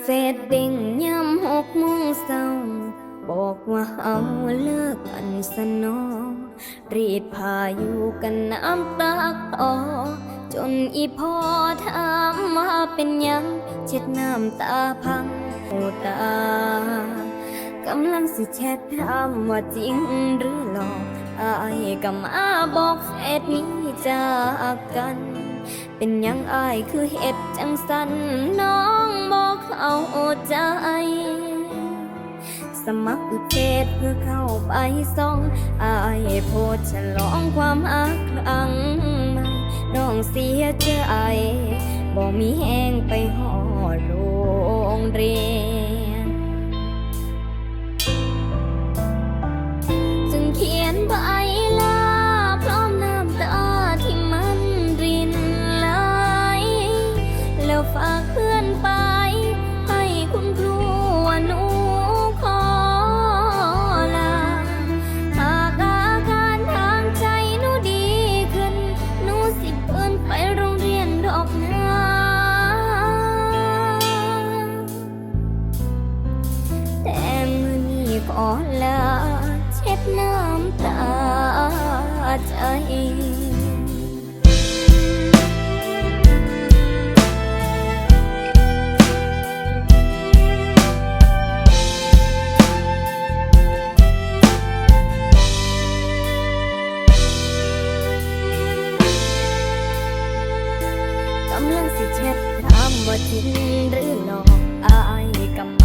เฟซเด้งยามหกโมงเช้า บอกว่าเอาเลิกกันสนอ รีดผ้าอยู่กันน้ำตาคลอจนอีพ่อถามว่าเป็นยัง เช็ดน้ำตาพังตากำลังสิแชทถามว่าจริงหรือหลอกอายก็มาบอกเฟซนี้จากกัน เป็นยังอายคือเฮ็ดจังสันน้อง เอาใจ สมัครเฟซเพื่อเข้าไปส่องอายโพดฉลองความอักครั้งใหมน้องเสียใจบอกมีแห้งไปหอโรงเรีย เช็ดน้ำตาใจกำลังสิเช็ดถามว่าจริงหรือหลอกอายก็ม